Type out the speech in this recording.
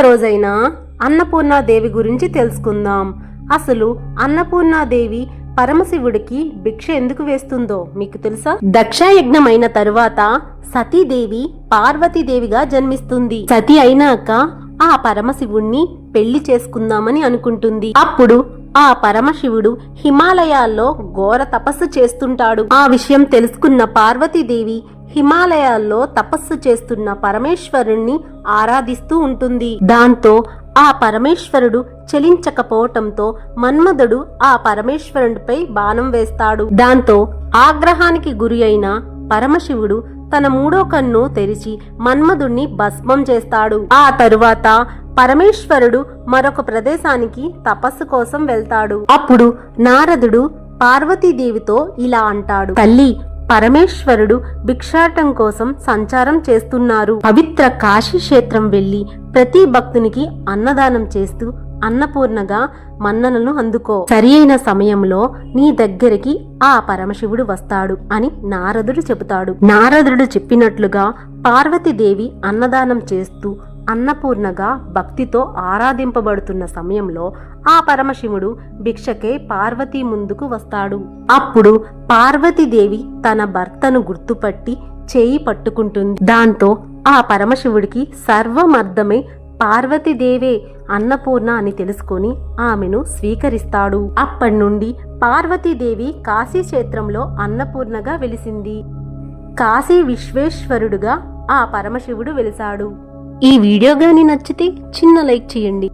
రోజైన అన్నపూర్ణాదేవి గురించి తెలుసుకుందాం. అసలు అన్నపూర్ణాదేవి పరమశివుడికి భిక్ష ఎందుకు వేస్తుందో మీకు తెలుసా? దక్షయజ్ఞం అయిన తరువాత సతీదేవి పార్వతీదేవిగా జన్మిస్తుంది. సతి అయినాక ఆ పరమశివుణ్ణి పెళ్ళి చేసుకుందామని అనుకుంటుంది. అప్పుడు ఆ పరమశివుడు హిమాలయాల్లో ఘోర తపస్సు చేస్తుంటాడు. ఆ విషయం తెలుసుకున్న పార్వతీదేవి హిమాలయాల్లో తపస్సు చేస్తున్న పరమేశ్వరుణ్ణి ఆరాధిస్తూ ఉంటుంది. దాంతో ఆ పరమేశ్వరుడు చలించకపోవటంతో మన్మధుడు ఆ పరమేశ్వరుడిపై బాణం వేస్తాడు. దాంతో ఆగ్రహానికి గురి అయిన పరమశివుడు తన మూడో కన్ను తెరిచి మన్మధుణ్ణి భస్మం చేస్తాడు. ఆ తరువాత పరమేశ్వరుడు మరొక ప్రదేశానికి తపస్సు కోసం వెళ్తాడు. అప్పుడు నారదుడు పార్వతీదేవితో ఇలా అంటాడు. తల్లి పరమేశ్వరుడు భిక్షాటం కోసం సంచారం చేస్తున్నారు. పవిత్ర కాశీ క్షేత్రం వెళ్ళి ప్రతి భక్తునికి అన్నదానం చేస్తూ అన్నపూర్ణగా మన్ననను అందుకో. సరి అయిన సమయంలో నీ దగ్గరికి ఆ పరమశివుడు వస్తాడు అని నారదుడు చెబుతాడు. నారదుడు చెప్పినట్లుగా పార్వతీదేవి అన్నదానం చేస్తూ అన్నపూర్ణగా భక్తితో ఆరాధింపబడుతున్న సమయంలో ఆ పరమశివుడు భిక్షకే పార్వతి ముందుకు వస్తాడు. అప్పుడు పార్వతీదేవి తన భర్తను గుర్తుపట్టి చేయి పట్టుకుంటుంది. దాంతో ఆ పరమశివుడికి సర్వమర్థమై పార్వతీదేవే అన్నపూర్ణ అని తెలుసుకొని ఆమెను స్వీకరిస్తాడు. అప్పటి నుండి పార్వతీదేవి కాశీ క్షేత్రంలో అన్నపూర్ణగా వెలిసింది. కాశీ విశ్వేశ్వరుడుగా ఆ పరమశివుడు వెలిసాడు. ఈ వీడియో కానీ నచ్చితే చిన్న లైక్ చేయండి.